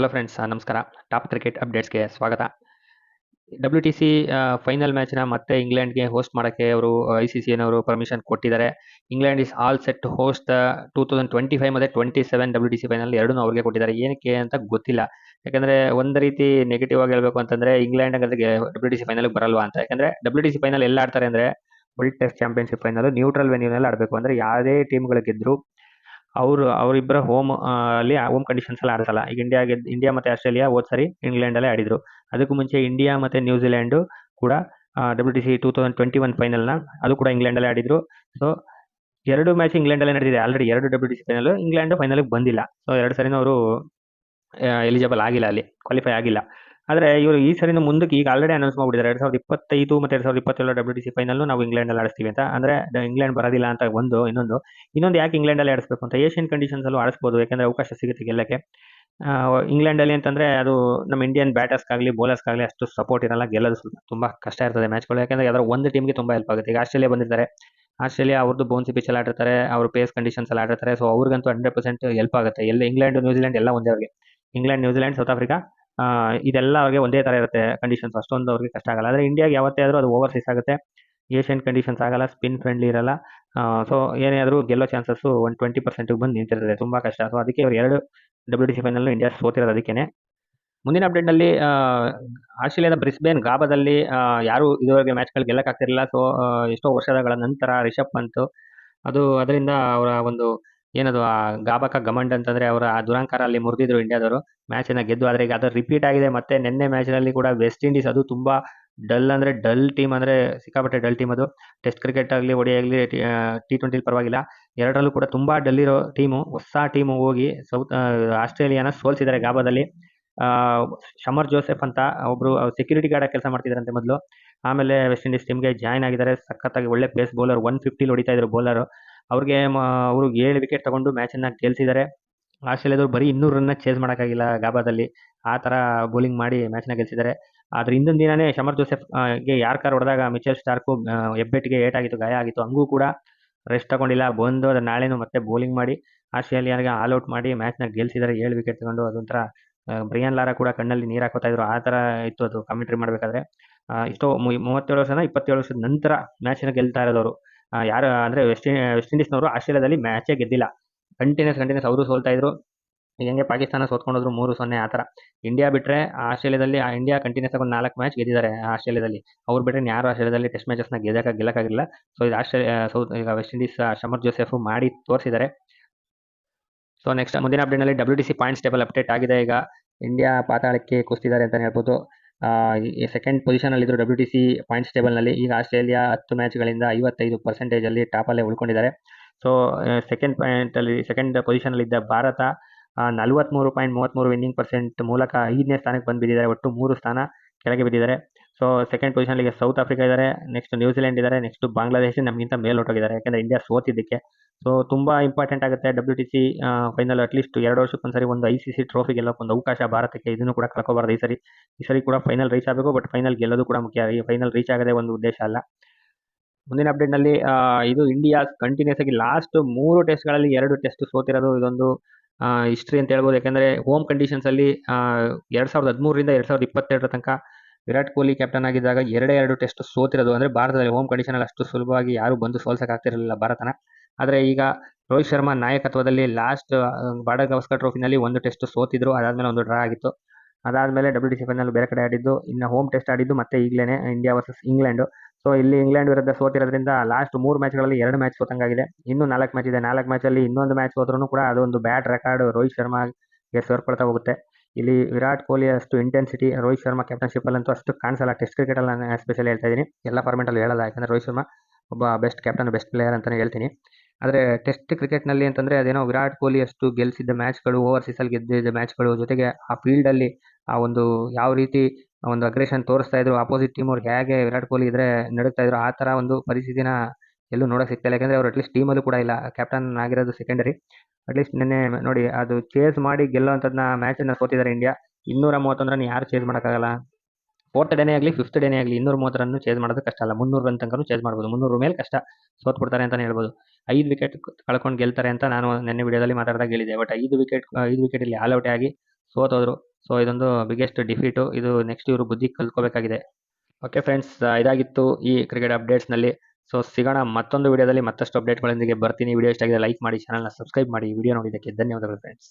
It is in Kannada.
ಹಲೋ ಫ್ರೆಂಡ್ಸ್ ನಮಸ್ಕಾರ. ಟಾಪ್ ಕ್ರಿಕೆಟ್ ಅಪ್ಡೇಟ್ಸ್ಗೆ ಸ್ವಾಗತ. ಡಬ್ಲ್ಯೂ ಟಿ ಸಿ ಫೈನಲ್ ಮ್ಯಾಚ್ನ ಮತ್ತೆ ಇಂಗ್ಲೆಂಡ್ಗೆ ಹೋಸ್ಟ್ ಮಾಡೋಕ್ಕೆ ಅವರು ಐ ಸಿ ಸಿ ಪರ್ಮಿಷನ್ ಕೊಟ್ಟಿದ್ದಾರೆ. England is all set host two thousand twenty five ಮತ್ತು twenty seven W T C final ಎರಡೂ ಅವ್ರಿಗೆ ಕೊಟ್ಟಿದ್ದಾರೆ. ಏನಕ್ಕೆ ಅಂತ ಗೊತ್ತಿಲ್ಲ. ಯಾಕಂದರೆ ಒಂದು ರೀತಿ ನೆಗೆಟಿವ್ ಆಗಿ ಹೇಳಬೇಕು ಅಂತಂದರೆ ಇಂಗ್ಲೆಂಡ್ ಹಂಗಂದ್ರೆ ಡಬ್ಲ್ಯೂ ಟಿ ಸಿ ಫೈನಲ್ಗೆ ಬರಲ್ವಾ ಅಂತ. ಯಾಕಂದರೆ ಡಬ್ಲ್ಯೂ ಟಿ ಸಿ ಫೈನಲ್ ಎಲ್ಲ ಆಡ್ತಾರೆ ಅಂದರೆ world test championship final neutral ವೆನ್ಯೂನಲ್ಲಿ ಆಡಬೇಕು. ಅಂದರೆ ಯಾವುದೇ ಟೀಮ್ಗಳು ಗೆದ್ದರು ಅವರು ಅವರಿಬ್ಬರ ಹೋಮ್ ಅಲ್ಲಿ ಹೋಮ್ ಕಂಡೀಷನ್ಸ್ ಎಲ್ಲ ಆಡಿಸಲ್ಲ ಈಗ ಇಂಡಿಯಾ ಇಂಡಿಯಾ ಮತ್ತು ಆಸ್ಟ್ರೇಲಿಯಾ ಹೋದ್ ಸರಿ ಇಂಗ್ಲೆಂಡಲ್ಲೇ ಆಡಿದ್ರು. ಅದಕ್ಕೂ ಮುಂಚೆ ಇಂಡಿಯಾ ಮತ್ತು ನ್ಯೂಜಿಲ್ಯಾಂಡು ಕೂಡ W T C two thousand twenty one ಫೈನಲ್ನ ಅದು ಕೂಡ ಇಂಗ್ಲೆಂಡಲ್ಲೇ ಆಡಿದ್ರು. ಸೊ ಎರಡು ಮ್ಯಾಚ್ ಇಂಗ್ಲೆಂಡಲ್ಲೇ ನಡೆದಿದೆ. ಆಲ್ರೆಡಿ ಎರಡು W T C final England ಫೈನಲ್ಗೆ ಬಂದಿಲ್ಲ. ಸೊ ಎರಡು ಸರಿನೂ ಅವರು ಎಲಿಜಿಬಲ್ ಆಗಿಲ್ಲ ಅಲ್ಲಿ ಕ್ವಾಲಿಫೈ ಆಗಿಲ್ಲ. ಆದರೆ ಇವರು ಈ ಸರಿನೂ ಮುಂದಕ್ಕೆ ಈಗ ಆಲ್ರೆಡಿ ಅನೌನ್ಸ್ ಮಾಡಿಬಿಟ್ಟಿದ್ದಾರೆ. ಎರಡು ಸಾವಿರದ ಇಪ್ಪತ್ತೈದು ಮತ್ತು ಎರಡು ಸಾವಿರದ ಇಪ್ಪತ್ತೇಳು ಡಬ್ಲ್ಯೂ ಡಿ ಸಿ ಫೈನಲ್ಲೂ ನಾವು ಇಂಗ್ಲೆಂಡಲ್ಲಿ ಆಡಿಸ್ತೀವಿ ಅಂತ. ಅಂದರೆ ಇಂಗ್ಲೆಂಡ್ ಬರೋದಿಲ್ಲ ಅಂತ ಒಂದು, ಇನ್ನೊಂದು. ಇನ್ನೊಂದು ಯಾಕೆ ಇಂಗ್ಲೆಂಡಲ್ಲಿ ಆಡಿಸ್ಬೇಕು ಅಂತ? ಏಷ್ಯನ್ ಕಂಡೀಷನ್ಸಲ್ಲೂ ಆಡಿಸ್ಬೋದು, ಯಾಕೆಂದರೆ ಅವಕಾಶ ಸಿಗುತ್ತೆ ಗೆಲ್ಲಕ್ಕೆ. ಇಂಗ್ಲೆಂಡಲ್ಲಿ ಅಂತಂದರೆ ಅದು ನಮ್ಮ ಇಂಡಿಯನ್ ಬ್ಯಾಟರ್ಸ್ಗಾಗಲಿ ಬೌಲರ್ಸ್ಗಾಗಲಿ ಅಷ್ಟು ಸಪೋರ್ಟ್ ಇರಲ್ಲ. ಗೆಲ್ಲೋದು ಸ್ವಲ್ಪ ತುಂಬ ಕಷ್ಟ ಇರ್ತದೆ ಮ್ಯಾಚ್ಗಳು ಯಾಕೆಂದರೆ ಯಾವ್ದಾರು ಒಂದು ಟೀಮ್ಗೆ ತುಂಬ ಹೆಲ್ಪ್ ಆಗುತ್ತೆ. ಈಗ ಆಸ್ಟ್ರೇಲಿಯಾ ಬಂದಿರ್ತಾರೆ. ಆಸ್ಟ್ರೇಲಿಯಾ ಅವ್ರದ್ದು ಬೌನ್ಸಿ ಪಿಚ್ಚಲ್ಲಿ ಆಡಿರ್ತಾರೆ. ಅವ್ರ ಪೇಸ್ ಕಂಡೀಷನ್ಸ್ ಅಲ್ಲಿ ಆಡಿರ್ತಾರೆ. ಸೊ ಅವ್ರಿಗಂತೂ ಹಂಡ್ರೆಡ್ ಪರ್ಸೆಂಟ್ ಹೆಲ್ಪ್ ಆಗುತ್ತೆ. ಎಲ್ಲ ಇಂಗ್ಲೆಂಡ್ ನ್ಯೂಜಿಲೆಂಡ್ ಎಲ್ಲ ಒಂದೇ ಅವ್ರಿಗೆ. ಇಂಗ್ಲೆಂಡ್ ನ್ಯೂಜಿಲೆಂಡ್ ಸೌತ್ ಆಫ್ರಿಕಾ ಇದೆಲ್ಲ ಅವ್ರಿಗೆ ಒಂದೇ ಥರ ಇರುತ್ತೆ ಕಂಡೀಷನ್ಸ್ ಅಷ್ಟೊಂದು ಅವ್ರಿಗೆ ಕಷ್ಟ ಆಗಲ್ಲ. ಆದರೆ ಇಂಡಿಯಾಗೆ ಯಾವತ್ತೇ ಆದರೂ ಅದು ಓವರ್ಸೀಸ್ ಆಗುತ್ತೆ. ಏಷ್ಯನ್ ಕಂಡೀಷನ್ಸ್ ಆಗಲ್ಲ ಸ್ಪಿನ್ ಫ್ರೆಂಡ್ಲಿ ಇರಲ್ಲ. ಸೊ ಏನೇ ಆದರೂ ಗೆಲ್ಲೋ ಚಾನ್ಸಸ್ಸು ಒನ್ ಟ್ವೆಂಟಿ ಪರ್ಸೆಂಟಿಗೆ ಬಂದು ನಿಂತಿರ್ತದೆ ತುಂಬ ಕಷ್ಟ. ಸೊ ಅದಕ್ಕೆ ಅವ್ರು ಎರಡು W T C final India ಸೋತಿರೋದು ಅದಕ್ಕೇ ಮುಂದಿನ ಅಪ್ಡೇಟ್ನಲ್ಲಿ ಆಸ್ಟ್ರೇಲಿಯಾದ ಬ್ರಿಸ್ಬೇನ್, ಗಾಬಾದಲ್ಲಿ ಯಾರು ಇದುವರೆಗೆ ಮ್ಯಾಚ್ಗಳು ಗೆಲ್ಲಕ್ಕಾಗ್ತಿರಲಿಲ್ಲ. ಸೊ ಎಷ್ಟೋ ವರ್ಷಗಳ ನಂತರ ರಿಷಬ್ ಪಂತ್. ಅದು ಅದರಿಂದ ಅವರ ಒಂದು ಏನದು, ಆ ಗಾಬಕ ಗಮಂಡ್ ಅಂತಂದ್ರೆ ಅವರ ಆ ದುರಂಕಾರ ಅಲ್ಲಿ ಮುರಿದಿದ್ರು ಇಂಡಿಯಾದವರು. ಮ್ಯಾಚನ್ನು ಗೆದ್ದು ಆದರೆ ಈಗ ಅದು ರಿಪೀಟ್ ಆಗಿದೆ. ಮತ್ತೆ ನಿನ್ನೆ ಮ್ಯಾಚ್ನಲ್ಲಿ ಕೂಡ ವೆಸ್ಟ್ ಇಂಡೀಸ್ ಅದು ತುಂಬಾ ಡಲ್ ಅಂದರೆ ಡಲ್ ಟೀಮ್ ಅಂದರೆ ಸಿಕ್ಕಾಪಟ್ಟೆ ಡಲ್ ಟೀಮ್ ಅದು. ಟೆಸ್ಟ್ ಕ್ರಿಕೆಟ್ ಆಗಲಿ, ಒಡಿ ಆಗಲಿ, ಟಿ ಟ್ವೆಂಟಿಲಿ ಪರವಾಗಿಲ್ಲ. ಎರಡರಲ್ಲೂ ಕೂಡ ತುಂಬ ಡಲ್ ಇರೋ ಟೀಮು ಹೊಸ ಟೀಮು ಹೋಗಿ ಸೌತ್ ಆಸ್ಟ್ರೇಲಿಯಾನ ಸೋಲ್ಸಿದ್ದಾರೆ ಗಾಬಾದಲ್ಲಿ. ಶಮರ್ ಜೋಸೆಫ್ ಅಂತ ಒಬ್ಬರು ಸೆಕ್ಯೂರಿಟಿ ಗಾರ್ಡ್ ಕೆಲಸ ಮಾಡ್ತಿದ್ರಂತೆ ಮೊದಲು. ಆಮೇಲೆ ವೆಸ್ಟ್ ಇಂಡೀಸ್ ಟೀಮ್ಗೆ ಜಾಯ್ನ್ ಆಗಿದ್ದಾರೆ. ಸಖತ್ತಾಗಿ ಒಳ್ಳೆ ಪೇಸ್ ಬೌಲರ್ ಒನ್ ಫಿಫ್ಟಿಲಿ ಹೊಡಿತಾ ಇದ್ರು ಬೌಲರು ಅವ್ರಿಗೆ ಅವರು ಏಳು ವಿಕೆಟ್ ತಗೊಂಡು ಮ್ಯಾಚನ್ನು ಗೆಲ್ಸಿದ್ದಾರೆ ಆಸ್ಟ್ರೇಲಿಯಾದವ್ರು ಬರೀ ಇನ್ನೂರು ರನ್ನ ಚೇಸ್ ಮಾಡೋಕ್ಕಾಗಿಲ್ಲ ಗಾಬಾದಲ್ಲಿ. ಆ ಥರ ಬೌಲಿಂಗ್ ಮಾಡಿ ಮ್ಯಾಚ್ನ ಗೆಲ್ಸಿದ್ದಾರೆ ಆದರೆ ಹಿಂದಿನ ದಿನನೇ ಶಮರ್ ಜೋಸೆಫ್ಗೆ ಯಾರ್ಕಾರ್ ಹೊಡೆದಾಗ ಮಿಚೆಲ್ ಸ್ಟಾರ್ಕು ಹೆಬ್ಬೆಟ್ಟಿಗೆ ಏಟಾಗಿತ್ತು ಗಾಯ ಆಗಿತ್ತು, ಹಂಗೂ ಕೂಡ ರೆಸ್ಟ್ ತಗೊಂಡಿಲ್ಲ. ಬಂದು ಅದು ನಾಳೆನೂ ಮತ್ತೆ ಬೌಲಿಂಗ್ ಮಾಡಿ ಆಸ್ಟ್ರೇಲಿಯಾಗೆ ಆಲ್ ಔಟ್ ಮಾಡಿ ಮ್ಯಾಚ್ನ ಗೆಲ್ಸಿದ್ದಾರೆ ಏಳು ವಿಕೆಟ್ ತಗೊಂಡು ಅದೊಂಥರ ಬ್ರಿಯಾನ್ ಲಾರಾ ಕೂಡ ಕಣ್ಣಲ್ಲಿ ನೀರು ಹಾಕೋತಾ ಇದ್ರು. ಆ ಥರ ಇತ್ತು ಅದು ಕಮೆಂಟ್ರಿ ಮಾಡಬೇಕಾದ್ರೆ. ಇಷ್ಟೋ ಮೂವತ್ತೇಳು ವರ್ಷನ ಇಪ್ಪತ್ತೇಳು ವರ್ಷದ ನಂತರ ಮ್ಯಾಚನ್ನ ಗೆಲ್ತಾ ಇರೋದವರು. ಯಾರು ಅಂದರೆ ವೆಸ್ಟ್ ವೆಸ್ಟ್ ಇಂಡೀಸ್ನವರು ಆಸ್ಟ್ರೇಲಿಯಾದಲ್ಲಿ ಮ್ಯಾಚೇ ಗೆದ್ದಿಲ್ಲ. ಕಂಟಿನ್ಯೂಸ್ ಕಂಟಿನ್ಯೂಸ್ ಅವರು ಸೋಲ್ತಾ ಇದ್ರು. ಹೆಂಗೆ ಪಾಕಿಸ್ತಾನ ಸೋತ್ಕೊಂಡೋದ್ರು ಮೂರು ಸೊನ್ನೆ ಆ ಥರ. ಇಂಡಿಯಾ ಬಿಟ್ಟರೆ ಆಸ್ಟ್ರೇಲಿಯಾದಲ್ಲಿ ಇಂಡಿಯಾ ಕಂಟಿನ್ಯೂಸ್ ಆಗಿ ಒಂದು ನಾಲ್ಕು ಮ್ಯಾಚ್ ಗೆದ್ದಿದ್ದಾರೆ ಆಸ್ಟ್ರೇಲಿಯಾದಲ್ಲಿ. ಅವ್ರು ಬಿಟ್ಟರೆ ಯಾರು ಆಸ್ಟ್ರೇಲಿಯಾದಲ್ಲಿ ಟೆಸ್ಟ್ ಮ್ಯಾಚಸ್ನ ಗೆಲ್ಲಕ್ಕೆ ಗೆಲ್ಲಕ್ಕಾಗಿಲ್ಲ. ಸೊ ಇದು ಆಸ್ಟ್ರೇಲಿಯಾ ಸೌತ್, ಈಗ ವೆಸ್ಟ್ ಇಂಡೀಸ್ ಶಮರ್ ಜೋಸೆಫ್ ಮಾಡಿ ತೋರಿಸಿದ್ದಾರೆ. ಸೊ ನೆಕ್ಸ್ಟ್ ಮುಂದಿನ ಅಪ್ಡೇಟ್ನಲ್ಲಿ W T C points table update ಆಗಿದೆ. ಈಗ ಇಂಡಿಯಾ ಪಾತಾಳಕ್ಕೆ ಕುಸ್ತಿದ್ದಾರೆ ಅಂತಲೇ ಹೇಳ್ಬೋದು. ಸೆಕೆಂಡ್ ಪೊಸಿಷನಲ್ಲಿದ್ದರು ಡಬ್ಲ್ಯೂ ಟಿ ಸಿ ಪಾಯಿಂಟ್ಸ್ ಟೇಬಲ್ನಲ್ಲಿ ಈಗ ಆಸ್ಟ್ರೇಲಿಯಾ ಹತ್ತು ಮ್ಯಾಚ್ಗಳಿಂದ ಐವತ್ತೈದು ಪರ್ಸೆಂಟೇಜಲ್ಲಿ ಟಾಪಲ್ಲೇ ಉಳ್ಕೊಂಡಿದ್ದಾರೆ. ಸೊ ಸೆಕೆಂಡ್ ಪಾಯಿಂಟಲ್ಲಿ ಸೆಕೆಂಡ್ ಪೊಸಿಷನಲ್ಲಿದ್ದ ಭಾರತ ನಲವತ್ತ್ಮೂರು ಪಾಯಿಂಟ್ ಮೂವತ್ತ್ಮೂರು ವಿನ್ನಿಂಗ್ ಪರ್ಸೆಂಟ್ ಮೂಲಕ ಐದನೇ ಸ್ಥಾನಕ್ಕೆ ಬಂದು ಬಿದ್ದಿದ್ದಾರೆ ಒಟ್ಟು ಮೂರು ಸ್ಥಾನ ಕೆಳಗೆ ಬಿದ್ದಿದ್ದಾರೆ. ಸೊ ಸೆಕೆಂಡ್ ಪೊಸಿಷನ್ಗೆ ಸೌತ್ ಆಫ್ರಿಕಾ ಇದ್ದಾರೆ ನೆಕ್ಸ್ಟ್ ನ್ಯೂಜಿಲೆಂಡ್ ಇದ್ದಾರೆ ನೆಕ್ಸ್ಟ್ ಬಾಂಗ್ಲಾದೇಶ ನಮಗಿಂತ ಮೇಲ್ಹೊಟ್ಟೋಗಿದ್ದಾರೆ ಯಾಕಂದರೆ ಇಂಡಿಯಾ ಸೋತಿದ್ದಕ್ಕೆ. ಸೊ ತುಂಬ ಇಂಪಾರ್ಟೆಂಟ್ ಆಗುತ್ತೆ W T C final at least ಎರಡು ವರ್ಷಕ್ಕೊಂದ್ಸರಿ ಒಂದು ಐ ಸಿ ಸಿ ಟ್ರೋಫಿ ಒಂದು ಅವಕಾಶ ಭಾರತಕ್ಕೆ. ಇದನ್ನು ಕೂಡ ಕಳ್ಕೊಬಾರ್ದು ಈ ಸರಿ. ಈ ಸರಿ ಕೂಡ ಫೈನಲ್ ರೀಚ್ ಆಗಬೇಕು ಬಟ್ ಫೈನಲ್ ಗೆಲ್ಲೋದು ಕೂಡ ಮುಖ್ಯ. ಈ ಫೈನಲ್ ರೀಚ್ ಆಗದೆ ಒಂದು ಉದ್ದೇಶ ಅಲ್ಲ. ಮುಂದಿನ ಅಪ್ಡೇಟ್ನಲ್ಲಿ ಇದು ಇಂಡಿಯಾ ಕಂಟಿನ್ಯೂಸ್ ಆಗಿ ಲಾಸ್ಟ್ ಮೂರು ಟೆಸ್ಟ್ಗಳಲ್ಲಿ ಎರಡು ಟೆಸ್ಟ್ ಸೋತಿರೋದು ಇದೊಂದು ಹಿಸ್ಟ್ರಿ ಅಂತ ಹೇಳ್ಬೋದು. ಯಾಕಂದರೆ ಹೋಮ್ ಕಂಡೀಷನ್ಸಲ್ಲಿ ಎರಡು ಸಾವಿರದ ಹದಿಮೂರರಿಂದ ಎರಡು ಸಾವಿರದ ಇಪ್ಪತ್ತೆರಡರ ತನಕ ವಿರಾಟ್ ಕೊಹ್ಲಿ ಕ್ಯಾಪ್ಟನ್ ಆಗಿದ್ದಾಗ ಎರಡೇ ಎರಡು ಟೆಸ್ಟ್ ಸೋತಿರೋದು. ಅಂದರೆ ಭಾರತದಲ್ಲಿ ಹೋಮ್ ಕಂಡೀಷನಲ್ಲಿ ಅಷ್ಟು ಸುಲಭವಾಗಿ ಯಾರು ಬಂದು ಸೋಲ್ಸೋಕ್ಕಾಗ್ತಿರಲಿಲ್ಲ ಭಾರತನ. ಆದರೆ ಈಗ ರೋಹಿತ್ ಶರ್ಮಾ ನಾಯಕತ್ವದಲ್ಲಿ ಲಾಸ್ಟ್ ಬಾರ್ಡರ್ ಗವಸ್ಕರ್ ಟ್ರೋಫಿನಲ್ಲಿ ಒಂದು ಟೆಸ್ಟ್ ಸೋತಿದ್ರು. ಅದಾದಮೇಲೆ ಒಂದು ಡ್ರಾ ಆಗಿತ್ತು. ಅದಾದಮೇಲೆ ಡಬ್ಲ್ಯೂ ಡಿ ಸಿ ಫೈನಲ್ ಬೇರೆ ಕಡೆ ಆಡಿದ್ದು. ಇನ್ನು ಹೋಮ್ ಟೆಸ್ಟ್ ಆಡಿದ್ದು ಮತ್ತೆ ಈಗಲೇ ಇಂಡಿಯಾ ವರ್ಸಸ್ ಇಂಗ್ಲೆಂಡು ಸೊ ಇಲ್ಲಿ ಇಂಗ್ಲೆಂಡ್ ವಿರುದ್ಧ ಸೋತಿರೋದ್ರಿಂದ ಲಾಸ್ಟ್ ಮೂರು ಮ್ಯಾಚ್ಗಳಲ್ಲಿ ಎರಡು ಮ್ಯಾಚ್ ಸೋತಂಗಾಗಿದೆ. ಇನ್ನೂ ನಾಲ್ಕು ಮ್ಯಾಚ್ ಇದೆ. ನಾಲ್ಕು ಮ್ಯಾಚಲ್ಲಿ ಇನ್ನೊಂದು ಮ್ಯಾಚ್ ಹೋದ್ರೂ ಕೂಡ ಅದೊಂದು ಬ್ಯಾಡ್ ರೆಕಾರ್ಡ್ ರೋಹಿತ್ ಶರ್ಮಾಗೆ ಸೇರ್ಪಡ್ತಾ ಹೋಗುತ್ತೆ. ಇಲ್ಲಿ ವಿರಾಟ್ ಕೊಹ್ಲಿ ಅಷ್ಟು ಇಂಟೆನ್ಸಿಟಿ ರೋಹಿತ್ ಶರ್ಮಾ ಕ್ಯಾಪ್ಟನ್ಶಿಪ್ ಅಂತೂ ಅಷ್ಟು ಕಾಣಿಸಲ್ಲ. ಟೆಸ್ಟ್ ಕ್ರಿಕೆಟಲ್ಲಿ ನಾನು ಎಸ್ಪೆಷಲಿ ಹೇಳ್ತಾ ಇದ್ದೀನಿ. ಎಲ್ಲ ಫಾರ್ಮೆಟಲ್ಲಿ ಹೇಳಲ್ಲ. ಯಾಕಂದರೆ ರೋಹಿತ್ ಶರ್ಮಾ ಒಬ್ಬ ಬೆಸ್ಟ್ ಕ್ಯಾಪ್ಟನ್ ಬೆಸ್ಟ್ ಪ್ಲೇಯರ್ ಅಂತಲೇ ಹೇಳ್ತೀನಿ. ಆದರೆ ಟೆಸ್ಟ್ ಕ್ರಿಕೆಟ್ನಲ್ಲಿ ಅಂತಂದರೆ ಅದೇನೋ ವಿರಾಟ್ ಕೊಹ್ಲಿ ಅಷ್ಟು ಗೆಲ್ಲಿಸಿದ್ದ ಮ್ಯಾಚ್ಗಳು ಓವರ್ಸೀಸಲ್ಲಿ ಗೆದ್ದಿದ್ದ ಮ್ಯಾಚ್ಗಳು ಜೊತೆಗೆ ಆ ಫೀಲ್ಡಲ್ಲಿ ಆ ಒಂದು ಯಾವ ರೀತಿ ಒಂದು ಅಗ್ರೆಷನ್ ತೋರಿಸ್ತಾ ಇದ್ರು ಅಪೋಸಿಟ್ ಟೀಮ್ ಅವ್ರು ಹೇಗೆ ವಿರಾಟ್ ಕೊಹ್ಲಿ ಇದ್ರೆ ನಡುಗ್ತಾ ಇದ್ರು, ಆ ಥರ ಒಂದು ಪರಿಸ್ಥಿತಿನ ಎಲ್ಲೂ ನೋಡೋಕೆ ಸಿಗ್ತಾ ಇಲ್ಲ. ಯಾಕಂದರೆ ಅವ್ರು ಅಟ್ಲೀಸ್ಟ್ ಟೀಮಲ್ಲೂ ಕೂಡ ಇಲ್ಲ. ಕ್ಯಾಪ್ಟನ್ ಆಗಿರೋದು ಸೆಕೆಂಡರಿ ಅಟ್ಲೀಸ್ಟ್ ನಿನ್ನೆ ನೋಡಿ ಅದು ಚೇಸ್ ಮಾಡಿ ಗೆಲ್ಲೋ ಅಂಥದ್ದನ್ನ ಮ್ಯಾಚನ್ನು ಸೋತಿದ್ದಾರೆ ಇಂಡಿಯಾ ಇನ್ನೂರ ಮೂವತ್ತೊಂದು ರನ್ ಯಾರು ಚೇಸ್ ಮಾಡೋಕ್ಕಾಗಲ್ಲ. ಫೋರ್ತ್ ಡೇನೇ ಆಗಲಿ ಫಿಫ್ತ್ ಡೇನೇ ಆಗಲಿ ಇನ್ನೂರ ಮೂವತ್ತು ರನ್ ಚೇಸ್ ಮಾಡೋದು ಕಷ್ಟ ಅಲ್ಲ. ಮುನ್ನೂರು ರನ್ ತನಕ ಚೇಸ್ ಮಾಡ್ಬೋದು. ಮುನ್ನೂರು ಮೇಲೆ ಕಷ್ಟ ಸೋತ್ಬಿಡ್ತಾರೆ ಅಂತಲೇ ಹೇಳ್ಬೋದು. ಐದು ವಿಕೆಟ್ ಕಳ್ಕೊಂಡು ಗೆಲ್ತಾರೆ ಅಂತ ನಾನು ನಿನ್ನೆ ವಿಡಿಯೋದಲ್ಲಿ ಮಾತಾಡಿದಾಗ ಹೇಳಿದೆ ಬಟ್ ಐದು ವಿಕೆಟ್ ಐದು ವಿಕೆಟಲ್ಲಿ ಆಲ್ ಔಟ್ ಆಗಿ ಸೋತೋದ್ರು. ಸೊ ಇದೊಂದು ಬಿಗ್ಗೆಸ್ಟ್ ಡಿಫೀಟು ಇದು ನೆಕ್ಸ್ಟ್ ಇವರು ಬುದ್ಧಿ ಕಲ್ತ್ಕೋಬೇಕಾಗಿದೆ. ಓಕೆ ಫ್ರೆಂಡ್ಸ್ ಇದಾಗಿತ್ತು ಈ ಕ್ರಿಕೆಟ್ ಅಪ್ಡೇಟ್ಸ್ನಲ್ಲಿ ಸೊ, ಸಿಗೋಣ ಮತ್ತೊಂದು ವಿಡಿಯೋದಲ್ಲಿ ಮತ್ತಷ್ಟು ಅಪ್ಡೇಟ್ಗಳೊಂದಿಗೆ ಬರ್ತೀನಿ. ವಿಡಿಯೋ ಇಷ್ಟ ಆಗಿದೆ ಲೈಕ್ ಮಾಡಿ ಚಾನಲ್ನ ಸಬ್ಸ್ಕ್ರೈಬ್ ಮಾಡಿ. ವಿಡಿಯೋ ನೋಡಿದ್ದಕ್ಕೆ ಧನ್ಯವಾದಗಳು ಫ್ರೆಂಡ್ಸ್